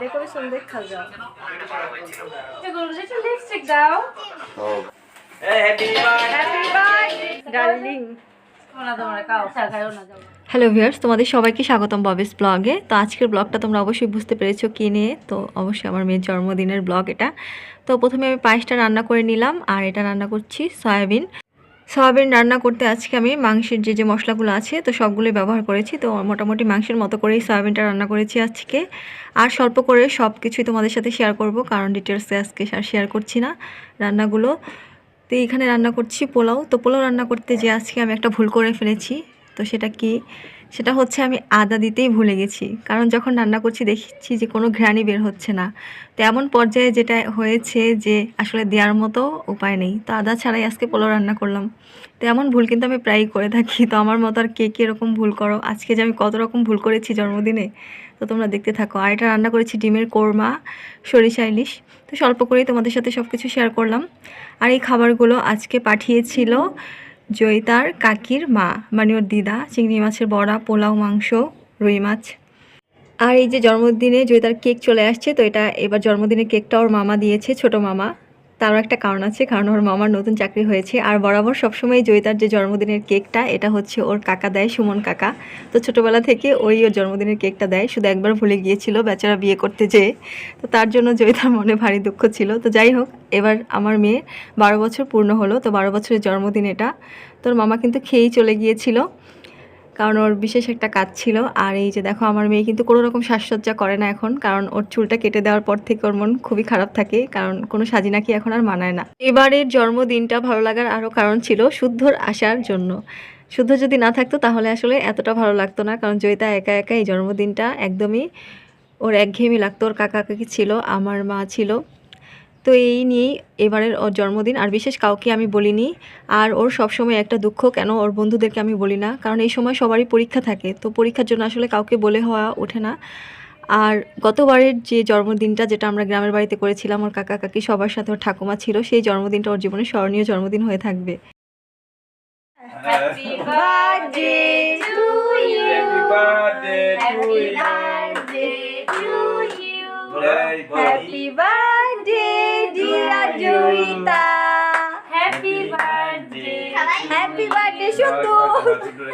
Decoration দেখা যাও lipstick দাও happy birthday darling hello viewers তোমাদের সবাইকে স্বাগতম ববিস ব্লগে। তো আজকের ব্লগটা তোমরা অবশ্যই বুঝতে পেরেছ কী নিয়ে। তো অবশ্যই আমার মেয়ের জন্মদিনের ব্লগ এটা। তো প্রথমে আমি পায়েসটা রান্না করে নিলাম আর এটা রান্না করছি সয়াবিন। সয়াবিন রান্না করতে আজকে আমি মাংসের যে যে মশলাগুলো আছে, তো সবগুলোই ব্যবহার করেছি। তো মোটামুটি মাংসের মতো করেই সয়াবিনটা রান্না করেছি আজকে। আর স্বল্প করে সব কিছুই তোমাদের সাথে শেয়ার করব, কারণ ডিটেলসে আজকে আর শেয়ার করছি না রান্নাগুলো। তো এখানে রান্না করছি পোলাও। তো পোলাও রান্না করতে যে আজকে আমি একটা ভুল করে ফেলেছি, তো সেটা কি? সেটা হচ্ছে আমি আদা দিতেই ভুলে গেছি। কারণ যখন রান্না করছি, দেখছি যে কোনো ঘ্রাণই বের হচ্ছে না। তো এমন পর্যায়ে যেটা হয়েছে যে আসলে দেওয়ার মতো উপায় নেই। তো আদা ছাড়াই আজকে পোলাও রান্না করলাম। তো এমন ভুল কিন্তু আমি প্রায়ই করে থাকি। তো আমার মতো আর কে কী এরকম ভুল করো? আজকে যে আমি কত রকম ভুল করেছি জন্মদিনে, তো তোমরা দেখতে থাকো। আর এটা রান্না করেছি ডিমের কোরমা, সরিষা ইলিশ। তো স্বল্প করেই তোমাদের সাথে সব কিছু শেয়ার করলাম। আর এই খাবারগুলো আজকে পাঠিয়েছিল জয়িতার কাকির মা মানে ওর দিদা, চিংড়ি মাছের বড়া, পোলাও, মাংস, রুই মাছ। আর এই যে জন্মদিনে জয়িতার কেক চলে আসছে, তো এটা এবার জন্মদিনের কেকটা ওর মামা দিয়েছে, ছোট মামা। তারও একটা কারণ আছে, কারণ ওর মামার নতুন চাকরি হয়েছে। আর বরাবর সবসময় জয়িতার যে জন্মদিনের কেকটা, এটা হচ্ছে ওর কাকা দেয়, সুমন কাকা। তো ছোটোবেলা থেকে ওই ওর জন্মদিনের কেকটা দেয়। শুধু একবার ভুলে গিয়েছিল বেচারা বিয়ে করতে যেয়ে। তো তার জন্য জয়িতার মনে ভারী দুঃখ ছিল। তো যাই হোক, এবার আমার মেয়ে বারো বছর পূর্ণ হলো। তো বারো বছরের জন্মদিন এটা। তোর মামা কিন্তু খেয়েই চলে গিয়েছিল। কারণ ওর বিশেষ একটা কাজ ছিল। আর এই যে দেখো, আমার মেয়ে কিন্তু কোনো রকম সাজসজ্জা করে না এখন, কারণ ওর চুলটা কেটে দেওয়ার পর থেকে ওর মন খুবই খারাপ থাকে, কারণ কোনো সাজি নাকি এখন আর মানায় না। এবারের জন্মদিনটা ভালো লাগার আরও কারণ ছিল শুদ্ধর আসার জন্য। শুদ্ধ যদি না থাকতো তাহলে আসলে এতটা ভালো লাগতো না, কারণ জয়িতা একা একা এই জন্মদিনটা একদমই ওর একঘেয়েমি লাগতো। ওর কাকা কাকি ছিল, আমার মা ছিল। তো এই নিয়েই এবারের ওর জন্মদিন। আর বিশেষ কাউকে আমি বলিনি। আর ওর সবসময় একটা দুঃখ কেন ওর বন্ধুদেরকে আমি বলি না? কারণ এই সময় সবারই পরীক্ষা থাকে। তো পরীক্ষার জন্য আসলে কাউকে বলে হওয়া ওঠে না। আর গতবারের যে জন্মদিনটা যেটা আমরা গ্রামের বাড়িতে করেছিলাম ওর কাকা কাকি সবার সাথে ওর ঠাকুমা ছিল সেই জন্মদিনটা ওর জীবনে স্মরণীয় জন্মদিন হয়ে থাকবে। Happy birthday to you Happy birthday to you. Birthday to you Hey, happy birthday birthday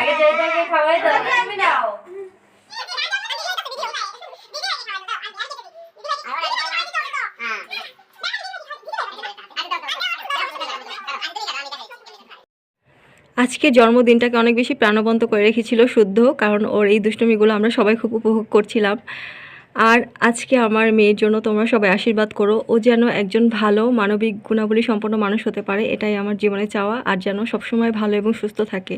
আগে জয়দাকে খাওয়াই দাও তুমি নাও আজকে জন্মদিনটাকে অনেক বেশি প্রাণবন্ত করে রেখেছিল শুদ্ধ কারণ ওর এই দুষ্টমিগুলো আমরা সবাই খুব উপভোগ করছিলাম। আর আজকে আমার মেয়ের জন্য তোমরা সবাই আশীর্বাদ করো। ও যেন একজন ভালো মানবিক গুণাবলী সম্পন্ন মানুষ হতে পারে, এটাই আমার জীবনে চাওয়া, আর যেন সবসময় ভালো এবং সুস্থ থাকে।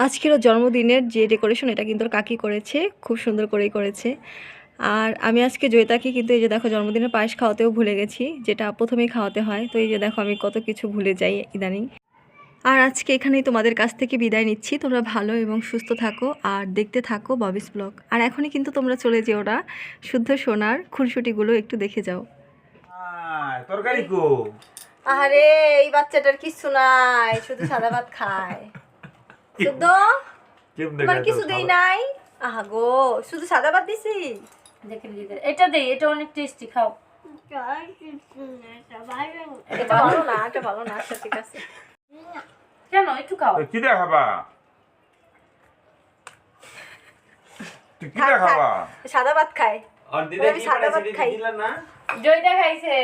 আজকের জন্মদিনের যে ডেকোরেশন, এটা কিন্তু কাকি করেছে, খুব সুন্দর করেই করেছে। আর আমি আজকে জয়িতাকে কিন্তু এই যে দেখো জন্মদিনের পায়েস খাওয়াতেও ভুলে গেছি, যেটা প্রথমেই খাওয়াতে হয়। তো এই যে দেখো আমি কত কিছু ভুলে যাই ইদানিং। আর আজকে এখানেই তোমাদের কাছ থেকে বিদায় নিচ্ছি। তোমরা ভালো এবং সুস্থ থাকো আর দেখতে থাকো ববিস ব্লগ। আর এখনই কিন্তু তোমরা চলে যেও না। শুদ্ধ সোনার খুনসুটিগুলো একটু দেখে যাও। তরকারি কো। আরে এই বাচ্চাটার কিছু নাই শুধু সাদা ভাত খায়। শুদ্ধ? তোমার কিছু দেই নাই? আহা গো শুধু সাদা ভাত দিছি? দেখে এটা দেই এটা অনেক টেস্টি খাও। এটা ভালো না এটা ভালো না আচ্ছা ঠিক আছে। কেন? একটু খাও। কি খাবা তুই কি থাক, খাবা সাদা ভাত খায় আর আমি সাদা ভাত খাই। জয়টা খাইছে